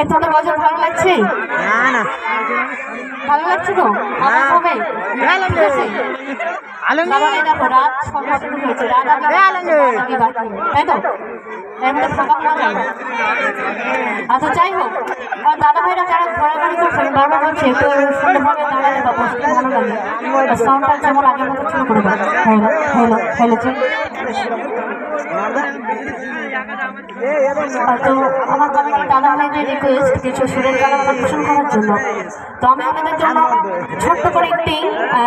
তোমাদের গজল ভালো লাগছে? না না। ভালো লাগছে তো? হবে? তো। আচ্ছা যাই হোক। আমার দাদা ভাইরা যারা ঘোরাঘুরি করছে আমি বারবার বলছি একটু সুন্দরভাবে দাঁড়ালে বা বসতে ভালো লাগে। সাউন্ডটা যেমন আগের মতো ছিল করে হ্যালো হ্যালো হ্যালো আমার দাদা ভাইদের কিছু সুরের গান করার জন্য তো আমি আপনাদের জন্য ছোট্ট করে একটি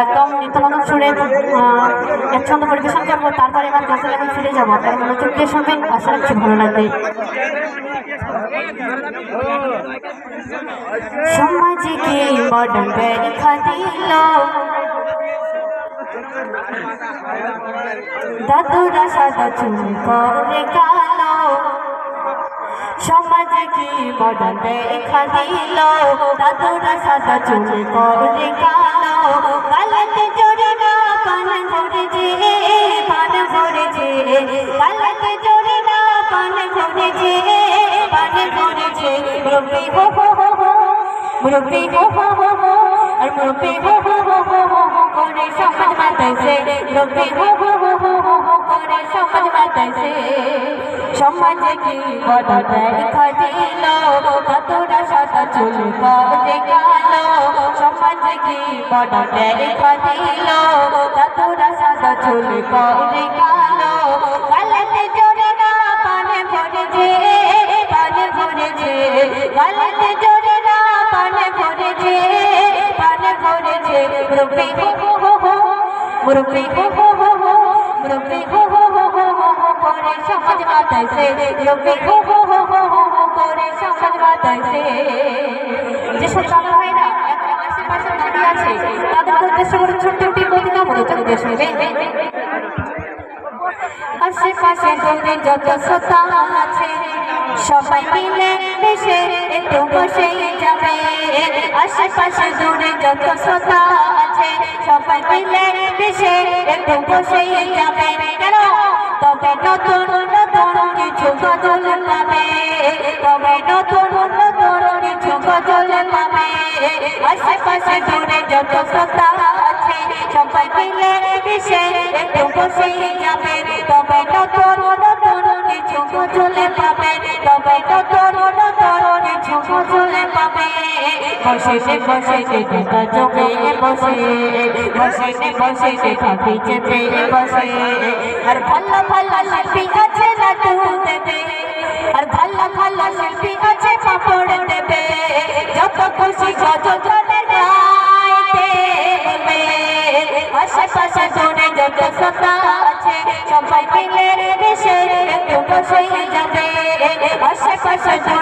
একদম নিত্যনতুন সুরে আহ, এক ছন্দ পরিবেশন করব তারপরে এবার গাছে আমি ফিরে যাব আপনার মনোযোগ দিয়ে শুনবেন আশা রাখছি ভালো লাগবে সমাজকে মডার্ন ব্যাখ্যা দিল দাদুরা সাদা চুল করে কালো সমাজ কি মডার্ন দেখা দিল দাদুরা সাদা চুল করে কালো গালাতে জোরে না পান ভরে যে পান ভরে যে গালাতে জোরে না পান ভরে যে পান ভরে যে মুরব্বি হো হো হো মুরব্বি হো হো হো আর মুরব্বি হো হো হো হো হো হো করে সমাজ মাতাইছে মুরব্বি হো হো হো হো হো হো করে সমাজ মাতাইছে সমাজে কি বড় দেখা কতটা সাদা চুল করে গেল সমাজে কি বড় দেখা কতটা সাদা চুল করে গেল গালাতে জোরে না পানে ভরেছে পানে ভরেছে গালাতে জোরে মুরব্বি হো হো হো মুরব্বি হো হো হো হো মুরব্বি হো হো হো হো হো হো করে সমাজ মাতাইছে মুরব্বি হো হো হো হো হো হো করে সমাজ মাতাইছে যেসব দাদা ভাইরা এখন আশেপাশে দাঁড়িয়ে আছে তাদের উদ্দেশ্য করে ছোট্ট একটি কবিতা মনোযোগ দিয়ে শুনবে আশেপাশে দূরে যত শ্রোতা আছে, সবাই মিলে দেশে একটু বসে যাবে। আশেপাশে দূরে যত শ্রোতা আছে, সবাই মিলে দেশে একটু বসে যাবে। কেন? তবে নতুন নতুন কিছু গজল পাবে তবে নতুন নতুন কিছু গজল পাবে আশেপাশে দূরে যত শ্রোতা আছে, সবাই মিলে দেশে একটু বসে যাবে। বসে বসে দেখা জমে বসে বসে বসে দেখা চেপে বসে আর ভালো ভালো শিল্পী আছে লাড্ডু দেবে। আর ভালো ভালো শিল্পী আছে পাপড় দেবে। যত খুশি গজল গানে গাইতে আশেপাশে দূরে যত শ্রোতা আছে, সবাই মিলে একটু বসে যাবে। আশেপাশে দূরে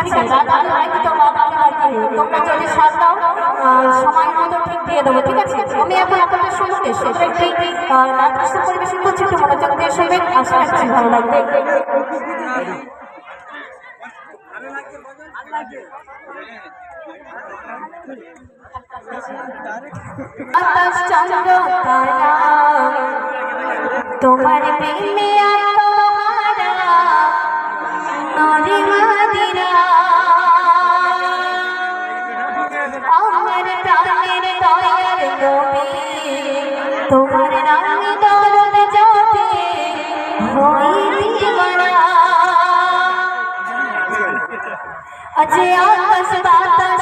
আছে তো তোমরা যদি সাজ দাও সময় মতো ঠিক দিয়ে দেবো ঠিক আছে আমি এখন আপনাদের সম্মুখে শেষ নাচ প্রস্তুত পরিবেশন করছি দিয়ে শুনবেন আশা ভালো লাগবে আকাশ চন্দ্র, তারা। তোমার প্রেমে আছে আকাশ বাতাস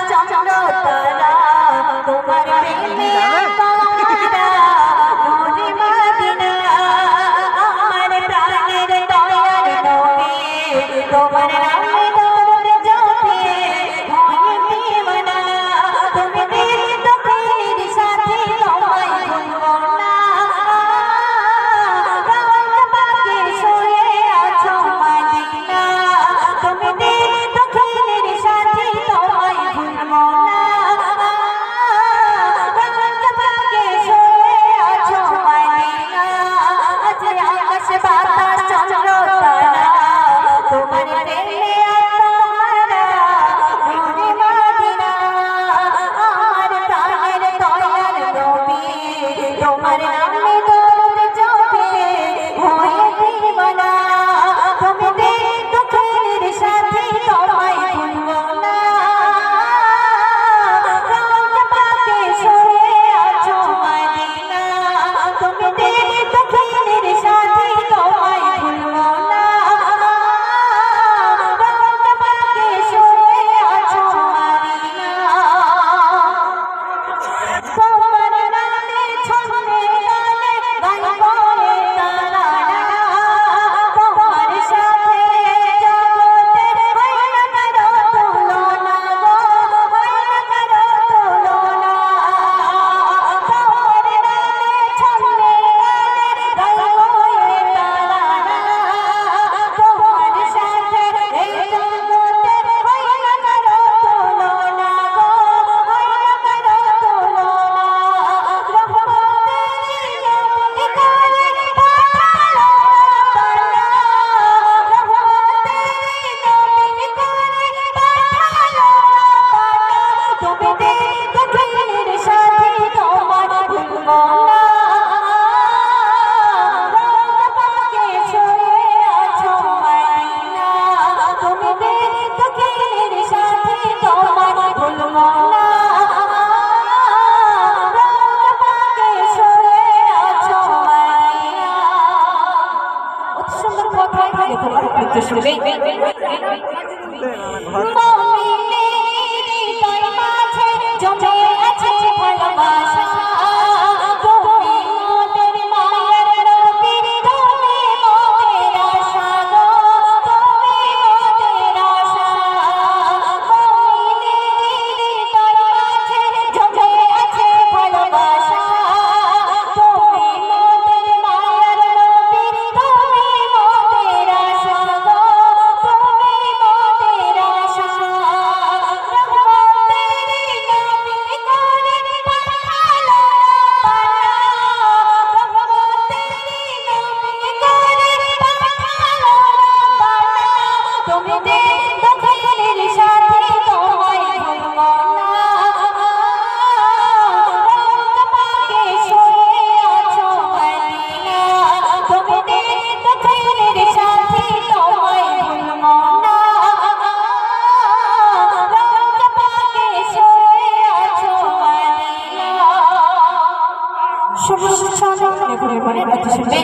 সবুজ ছানা করে করে কথা শুনবে